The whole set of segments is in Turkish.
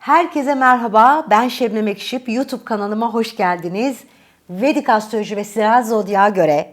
Herkese merhaba. Ben Şebnem Ekşip. YouTube kanalıma hoş geldiniz. Vedik Astroloji ve Siral Zodya'ya göre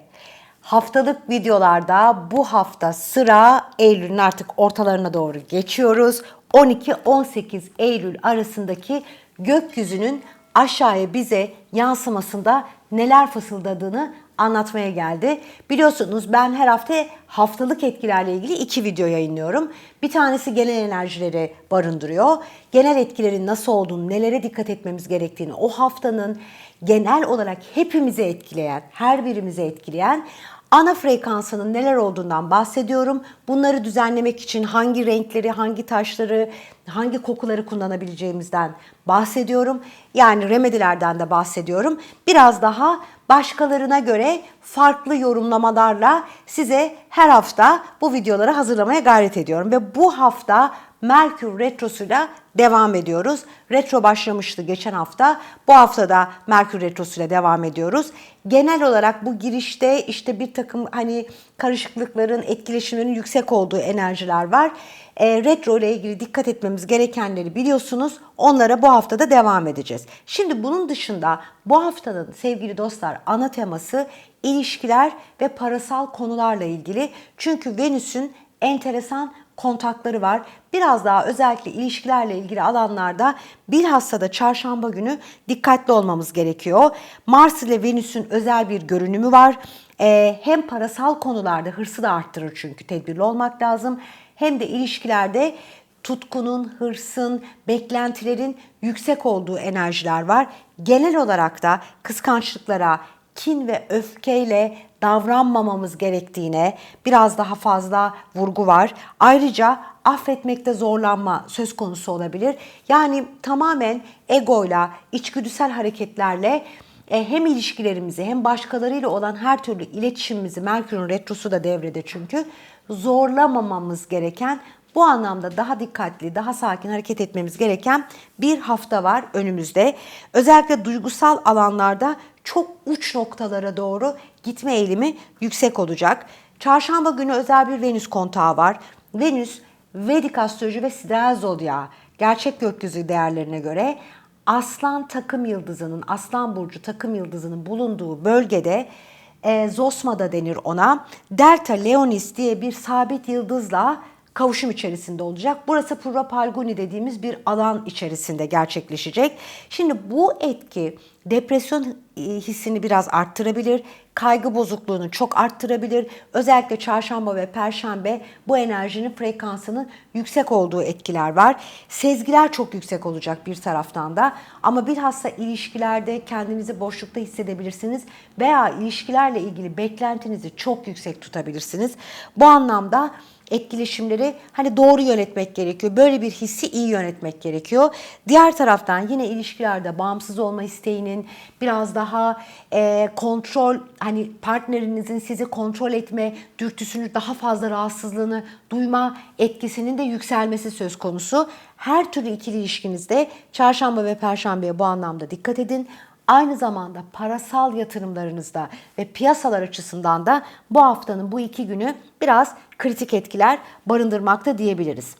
haftalık videolarda bu hafta sıra Eylül'ün artık ortalarına doğru geçiyoruz. 12-18 Eylül arasındaki gökyüzünün aşağıya bize yansımasında neler fısıldadığını anlatmaya geldi. Biliyorsunuz ben her hafta haftalık etkilerle ilgili iki video yayınlıyorum. Bir tanesi genel enerjileri barındırıyor. Genel etkilerin nasıl olduğunu, nelere dikkat etmemiz gerektiğini, o haftanın genel olarak hepimizi etkileyen, her birimizi etkileyen ana frekansının neler olduğundan bahsediyorum. Bunları düzenlemek için hangi renkleri, hangi taşları, hangi kokuları kullanabileceğimizden bahsediyorum. Yani remedilerden de bahsediyorum. Biraz daha başkalarına göre farklı yorumlamalarla size her hafta bu videoları hazırlamaya gayret ediyorum. Ve bu hafta Merkür Retrosu'yla devam ediyoruz. Retro başlamıştı geçen hafta. Bu hafta da Merkür Retrosu'yla devam ediyoruz. Genel olarak bu girişte işte bir takım hani karışıklıkların, etkileşimlerin yüksek olduğu enerjiler var. E, retro ile ilgili dikkat etmemiz gerekenleri biliyorsunuz. Onlara bu haftada devam edeceğiz. Şimdi bunun dışında bu haftanın sevgili dostlar ana teması ilişkiler ve parasal konularla ilgili. Çünkü Venüs'ün enteresan kontakları var. Biraz daha özellikle ilişkilerle ilgili alanlarda bilhassa da çarşamba günü dikkatli olmamız gerekiyor. Mars ile Venüs'ün özel bir görünümü var. Ee, hem parasal konularda hırsı da arttırır çünkü tedbirli olmak lazım. Hem de ilişkilerde tutkunun, hırsın, beklentilerin yüksek olduğu enerjiler var. Genel olarak da kıskançlıklara, kin ve öfkeyle davranmamamız gerektiğine biraz daha fazla vurgu var. Ayrıca affetmekte zorlanma söz konusu olabilir. Yani tamamen egoyla, içgüdüsel hareketlerle e, hem ilişkilerimizi hem başkalarıyla olan her türlü iletişimimizi Merkür'ün retrosu da devrede çünkü zorlamamamız gereken bu anlamda daha dikkatli, daha sakin hareket etmemiz gereken bir hafta var önümüzde. Özellikle duygusal alanlarda çok uç noktalara doğru gitme eğilimi yüksek olacak. Çarşamba günü özel bir Venüs kontağı var. Venüs, Vedik astroloji ve Sideral Zodya gerçek gökyüzü değerlerine göre Aslan takım yıldızının, Aslan burcu takım yıldızının bulunduğu bölgede e, Zosma'da denir ona. Delta Leonis diye bir sabit yıldızla kavuşum içerisinde olacak. Burası Purva Palguni dediğimiz bir alan içerisinde gerçekleşecek. Şimdi bu etki depresyon e, hissini biraz arttırabilir. Kaygı bozukluğunu çok arttırabilir. Özellikle çarşamba ve perşembe bu enerjinin frekansının yüksek olduğu etkiler var. Sezgiler çok yüksek olacak bir taraftan da. Ama bilhassa ilişkilerde kendinizi boşlukta hissedebilirsiniz veya ilişkilerle ilgili beklentinizi çok yüksek tutabilirsiniz. Bu anlamda etkileşimleri hani doğru yönetmek gerekiyor. Böyle bir hissi iyi yönetmek gerekiyor. Diğer taraftan yine ilişkilerde bağımsız olma isteğinin biraz daha e, kontrol hani partnerinizin sizi kontrol etme dürtüsünü daha fazla rahatsızlığını duyma etkisinin de yükselmesi söz konusu. Her türlü ikili ilişkinizde çarşamba ve perşembeye bu anlamda dikkat edin. Aynı zamanda parasal yatırımlarınızda ve piyasalar açısından da bu haftanın bu iki günü biraz kritik etkiler barındırmakta diyebiliriz.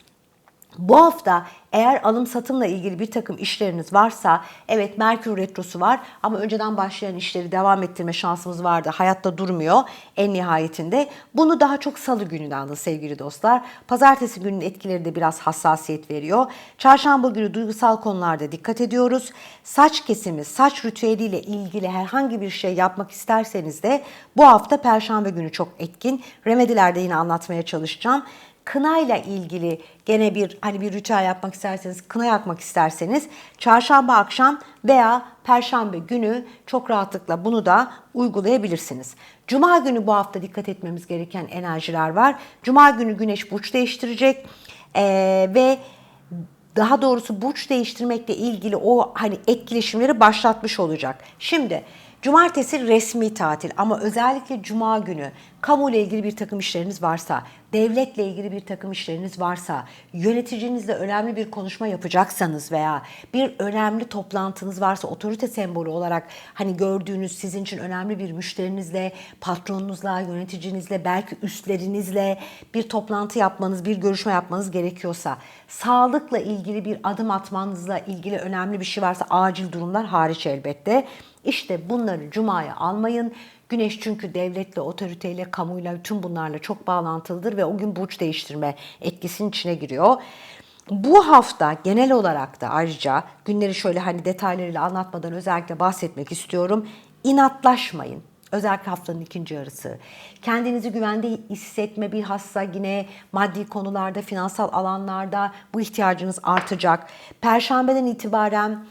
Bu hafta eğer alım satımla ilgili bir takım işleriniz varsa evet Merkür Retrosu var ama önceden başlayan işleri devam ettirme şansımız vardı. Hayatta durmuyor en nihayetinde. Bunu daha çok salı gününe alın sevgili dostlar. Pazartesi günün etkileri de biraz hassasiyet veriyor. Çarşamba günü duygusal konularda dikkat ediyoruz. Saç kesimi, saç ritüeliyle ilgili herhangi bir şey yapmak isterseniz de bu hafta Perşembe günü çok etkin. Remedilerde yine anlatmaya çalışacağım kınayla ilgili gene bir hani bir ritüel yapmak isterseniz, kına yakmak isterseniz çarşamba akşam veya perşembe günü çok rahatlıkla bunu da uygulayabilirsiniz. Cuma günü bu hafta dikkat etmemiz gereken enerjiler var. Cuma günü güneş burç değiştirecek ee, ve daha doğrusu burç değiştirmekle ilgili o hani etkileşimleri başlatmış olacak. Şimdi Cumartesi resmi tatil ama özellikle cuma günü kamu ile ilgili bir takım işleriniz varsa devletle ilgili bir takım işleriniz varsa, yöneticinizle önemli bir konuşma yapacaksanız veya bir önemli toplantınız varsa otorite sembolü olarak hani gördüğünüz sizin için önemli bir müşterinizle, patronunuzla, yöneticinizle, belki üstlerinizle bir toplantı yapmanız, bir görüşme yapmanız gerekiyorsa, sağlıkla ilgili bir adım atmanızla ilgili önemli bir şey varsa acil durumlar hariç elbette. İşte bunları cumaya almayın. Güneş çünkü devletle, otoriteyle, kamuyla, tüm bunlarla çok bağlantılıdır ve o gün burç değiştirme etkisinin içine giriyor. Bu hafta genel olarak da ayrıca günleri şöyle hani detaylarıyla anlatmadan özellikle bahsetmek istiyorum. İnatlaşmayın. Özellikle haftanın ikinci yarısı. Kendinizi güvende hissetme bilhassa yine maddi konularda, finansal alanlarda bu ihtiyacınız artacak. Perşembeden itibaren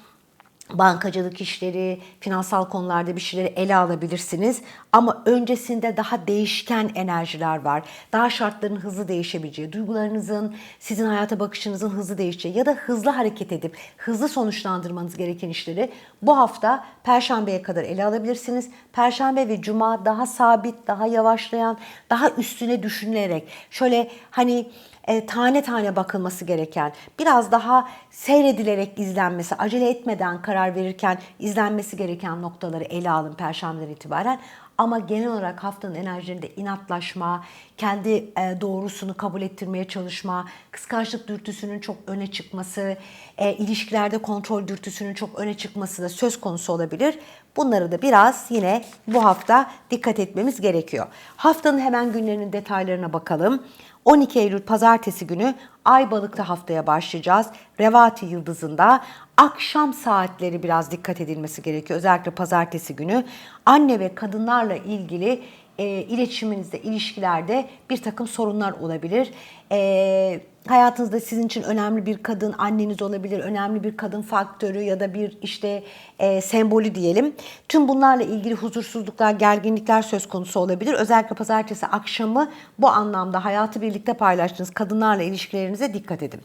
bankacılık işleri, finansal konularda bir şeyleri ele alabilirsiniz. Ama öncesinde daha değişken enerjiler var. Daha şartların hızlı değişebileceği, duygularınızın, sizin hayata bakışınızın hızlı değişeceği ya da hızlı hareket edip hızlı sonuçlandırmanız gereken işleri bu hafta Perşembe'ye kadar ele alabilirsiniz. Perşembe ve Cuma daha sabit, daha yavaşlayan, daha üstüne düşünülerek şöyle hani e, tane tane bakılması gereken, biraz daha seyredilerek izlenmesi, acele etmeden karar verirken izlenmesi gereken noktaları ele alın Perşembeden itibaren. Ama genel olarak haftanın enerjilerinde inatlaşma, kendi e, doğrusunu kabul ettirmeye çalışma, kıskançlık dürtüsünün çok öne çıkması, e, ilişkilerde kontrol dürtüsünün çok öne çıkması da söz konusu olabilir. Bunları da biraz yine bu hafta dikkat etmemiz gerekiyor. Haftanın hemen günlerinin detaylarına bakalım. 12 Eylül pazartesi günü Ay balıkta haftaya başlayacağız. Revati yıldızında akşam saatleri biraz dikkat edilmesi gerekiyor. Özellikle pazartesi günü anne ve kadınlarla ilgili e, iletişiminizde, ilişkilerde bir takım sorunlar olabilir. E, hayatınızda sizin için önemli bir kadın anneniz olabilir, önemli bir kadın faktörü ya da bir işte e, sembolü diyelim. Tüm bunlarla ilgili huzursuzluklar, gerginlikler söz konusu olabilir. Özellikle pazartesi akşamı bu anlamda hayatı birlikte paylaştığınız kadınlarla ilişkilerinize dikkat edin.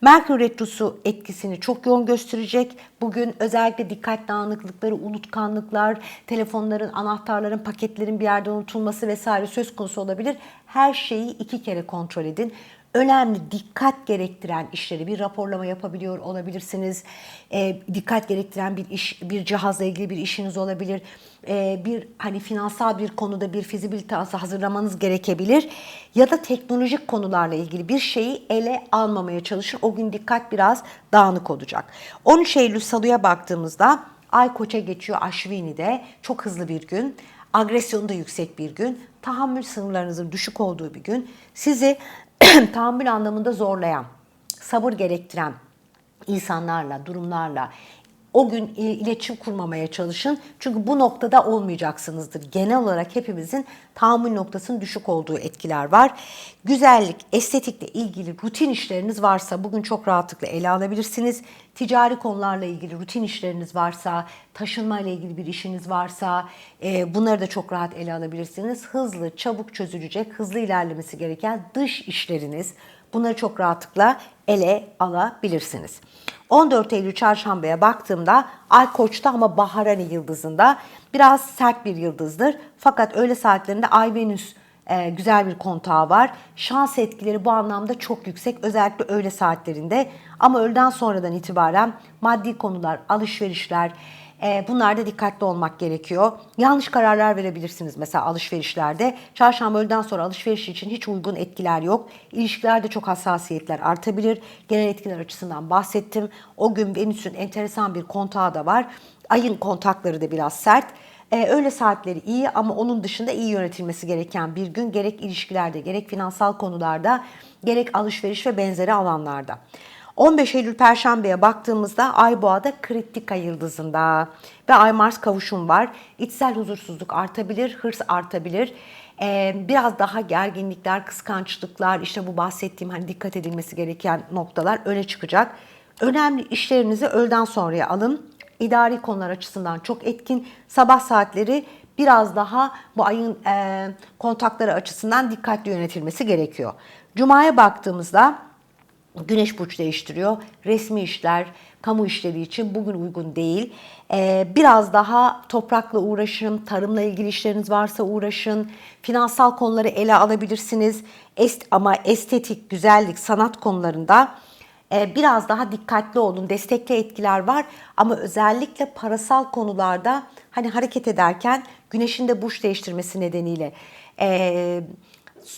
Merkür Retrosu etkisini çok yoğun gösterecek. Bugün özellikle dikkat dağınıklıkları, unutkanlıklar, telefonların, anahtarların, paketlerin bir yerde unutulması vesaire söz konusu olabilir. Her şeyi iki kere kontrol edin önemli dikkat gerektiren işleri bir raporlama yapabiliyor olabilirsiniz. E, dikkat gerektiren bir iş, bir cihazla ilgili bir işiniz olabilir. E, bir hani finansal bir konuda bir fizibilite hazırlamanız gerekebilir. Ya da teknolojik konularla ilgili bir şeyi ele almamaya çalışır. O gün dikkat biraz dağınık olacak. 13 Eylül Salı'ya baktığımızda Ay Koç'a geçiyor Aşvini'de. Çok hızlı bir gün. Agresyonu da yüksek bir gün. Tahammül sınırlarınızın düşük olduğu bir gün. Sizi tahammül anlamında zorlayan, sabır gerektiren insanlarla, durumlarla o gün iletişim kurmamaya çalışın. Çünkü bu noktada olmayacaksınızdır. Genel olarak hepimizin tahammül noktasının düşük olduğu etkiler var. Güzellik, estetikle ilgili rutin işleriniz varsa bugün çok rahatlıkla ele alabilirsiniz. Ticari konularla ilgili rutin işleriniz varsa, taşınma ile ilgili bir işiniz varsa e, bunları da çok rahat ele alabilirsiniz. Hızlı, çabuk çözülecek, hızlı ilerlemesi gereken dış işleriniz, Bunları çok rahatlıkla ele alabilirsiniz. 14 Eylül çarşambaya baktığımda Ay Koç'ta ama Baharani yıldızında biraz sert bir yıldızdır. Fakat öğle saatlerinde Ay Venüs e, güzel bir kontağı var. Şans etkileri bu anlamda çok yüksek özellikle öğle saatlerinde. Ama öğleden sonradan itibaren maddi konular, alışverişler, e, bunlarda dikkatli olmak gerekiyor. Yanlış kararlar verebilirsiniz mesela alışverişlerde. Çarşamba öğleden sonra alışveriş için hiç uygun etkiler yok. İlişkilerde çok hassasiyetler artabilir. Genel etkiler açısından bahsettim. O gün Venüs'ün enteresan bir kontağı da var. Ayın kontakları da biraz sert. Ee, öğle saatleri iyi ama onun dışında iyi yönetilmesi gereken bir gün gerek ilişkilerde gerek finansal konularda gerek alışveriş ve benzeri alanlarda. 15 Eylül Perşembe'ye baktığımızda Ay Boğa'da kritika yıldızında ve Ay Mars kavuşum var. İçsel huzursuzluk artabilir, hırs artabilir. Ee, biraz daha gerginlikler, kıskançlıklar, işte bu bahsettiğim hani dikkat edilmesi gereken noktalar öne çıkacak. Önemli işlerinizi öğleden sonraya alın. İdari konular açısından çok etkin. Sabah saatleri biraz daha bu ayın e, kontakları açısından dikkatli yönetilmesi gerekiyor. Cuma'ya baktığımızda Güneş burç değiştiriyor. Resmi işler, kamu işleri için bugün uygun değil. Ee, biraz daha toprakla uğraşın, tarımla ilgili işleriniz varsa uğraşın. Finansal konuları ele alabilirsiniz. Est ama estetik, güzellik, sanat konularında e, biraz daha dikkatli olun. Destekli etkiler var ama özellikle parasal konularda hani hareket ederken güneşin de burç değiştirmesi nedeniyle e,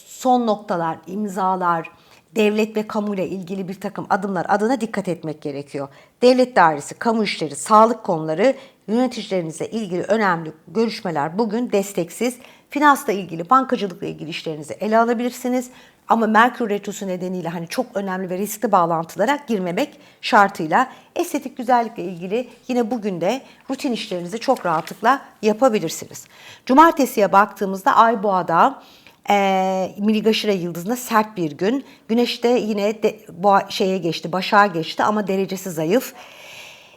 son noktalar, imzalar, devlet ve kamuyla ilgili bir takım adımlar adına dikkat etmek gerekiyor. Devlet dairesi, kamu işleri, sağlık konuları, yöneticilerinizle ilgili önemli görüşmeler bugün desteksiz. Finansla ilgili, bankacılıkla ilgili işlerinizi ele alabilirsiniz. Ama Merkür Retrosu nedeniyle hani çok önemli ve riskli bağlantılara girmemek şartıyla estetik güzellikle ilgili yine bugün de rutin işlerinizi çok rahatlıkla yapabilirsiniz. Cumartesiye baktığımızda Ay Boğa'da e, Miligaşira yıldızında sert bir gün. Güneş de yine de, boğa, şeye geçti, başağa geçti ama derecesi zayıf.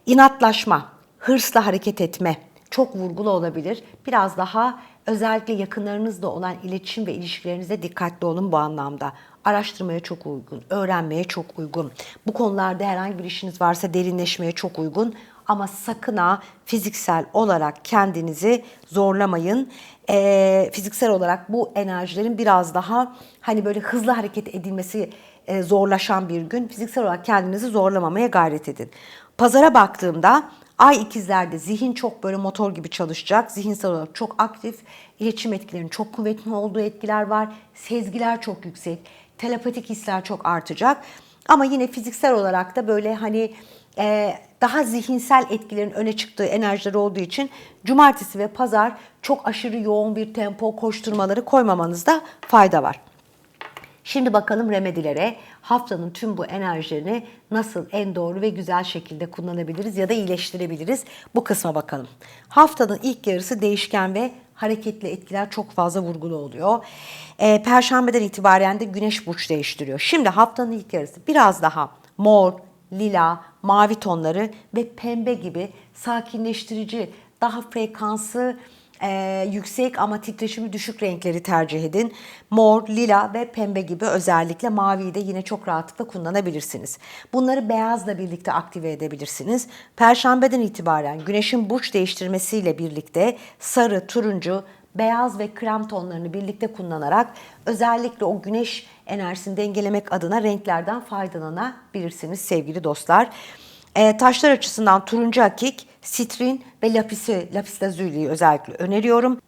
İnatlaşma, hırsla hareket etme çok vurgulu olabilir. Biraz daha özellikle yakınlarınızla olan iletişim ve ilişkilerinize dikkatli olun bu anlamda. Araştırmaya çok uygun, öğrenmeye çok uygun. Bu konularda herhangi bir işiniz varsa derinleşmeye çok uygun. Ama sakın ha fiziksel olarak kendinizi zorlamayın. Ee, fiziksel olarak bu enerjilerin biraz daha hani böyle hızlı hareket edilmesi e, zorlaşan bir gün. Fiziksel olarak kendinizi zorlamamaya gayret edin. Pazara baktığımda Ay ikizlerde zihin çok böyle motor gibi çalışacak. Zihinsel olarak çok aktif. İletişim etkilerinin çok kuvvetli olduğu etkiler var. Sezgiler çok yüksek. Telepatik hisler çok artacak. Ama yine fiziksel olarak da böyle hani e, daha zihinsel etkilerin öne çıktığı enerjiler olduğu için cumartesi ve pazar çok aşırı yoğun bir tempo koşturmaları koymamanızda fayda var. Şimdi bakalım remedilere haftanın tüm bu enerjilerini nasıl en doğru ve güzel şekilde kullanabiliriz ya da iyileştirebiliriz bu kısma bakalım. Haftanın ilk yarısı değişken ve hareketli etkiler çok fazla vurgulu oluyor. Ee, Perşembeden itibaren de güneş burç değiştiriyor. Şimdi haftanın ilk yarısı biraz daha mor, lila, mavi tonları ve pembe gibi sakinleştirici, daha frekansı e, yüksek ama titreşimi düşük renkleri tercih edin. Mor, lila ve pembe gibi özellikle maviyi de yine çok rahatlıkla kullanabilirsiniz. Bunları beyazla birlikte aktive edebilirsiniz. Perşembeden itibaren güneşin burç değiştirmesiyle birlikte sarı, turuncu, beyaz ve krem tonlarını birlikte kullanarak özellikle o güneş enerjisini dengelemek adına renklerden faydalanabilirsiniz sevgili dostlar. E, taşlar açısından turuncu akik, sitrin ve lapisi, lapis lazuli özellikle öneriyorum.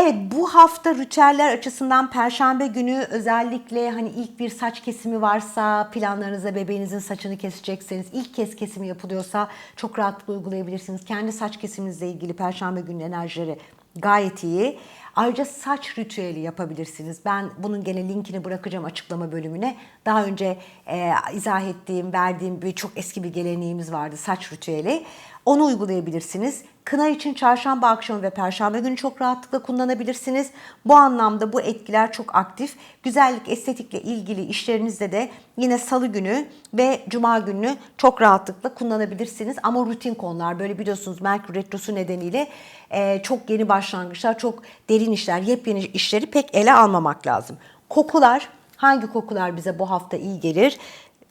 Evet bu hafta ritüeller açısından perşembe günü özellikle hani ilk bir saç kesimi varsa planlarınıza bebeğinizin saçını kesecekseniz ilk kez kesimi yapılıyorsa çok rahatlıkla uygulayabilirsiniz. Kendi saç kesiminizle ilgili perşembe günü enerjileri gayet iyi. Ayrıca saç ritüeli yapabilirsiniz. Ben bunun gene linkini bırakacağım açıklama bölümüne. Daha önce e, izah ettiğim, verdiğim bir çok eski bir geleneğimiz vardı saç ritüeli. Onu uygulayabilirsiniz. Kına için çarşamba akşamı ve perşembe günü çok rahatlıkla kullanabilirsiniz. Bu anlamda bu etkiler çok aktif. Güzellik, estetikle ilgili işlerinizde de yine salı günü ve cuma günü çok rahatlıkla kullanabilirsiniz. Ama rutin konular böyle biliyorsunuz Merkür Retrosu nedeniyle e, çok yeni başlangıçlar, çok derin işler, yepyeni işleri pek ele almamak lazım. Kokular, hangi kokular bize bu hafta iyi gelir?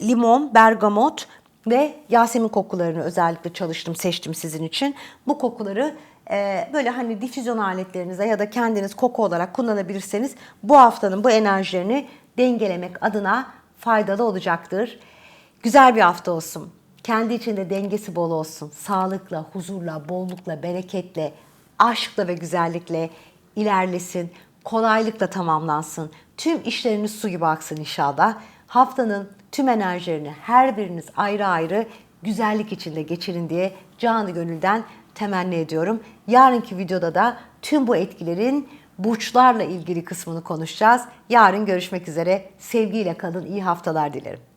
Limon, bergamot, ve Yasemin kokularını özellikle çalıştım, seçtim sizin için. Bu kokuları e, böyle hani difüzyon aletlerinize ya da kendiniz koku olarak kullanabilirseniz bu haftanın bu enerjilerini dengelemek adına faydalı olacaktır. Güzel bir hafta olsun. Kendi içinde dengesi bol olsun. Sağlıkla, huzurla, bollukla, bereketle, aşkla ve güzellikle ilerlesin. Kolaylıkla tamamlansın. Tüm işleriniz su gibi aksın inşallah. Haftanın tüm enerjilerini her biriniz ayrı ayrı güzellik içinde geçirin diye canı gönülden temenni ediyorum. Yarınki videoda da tüm bu etkilerin burçlarla ilgili kısmını konuşacağız. Yarın görüşmek üzere. Sevgiyle kalın. İyi haftalar dilerim.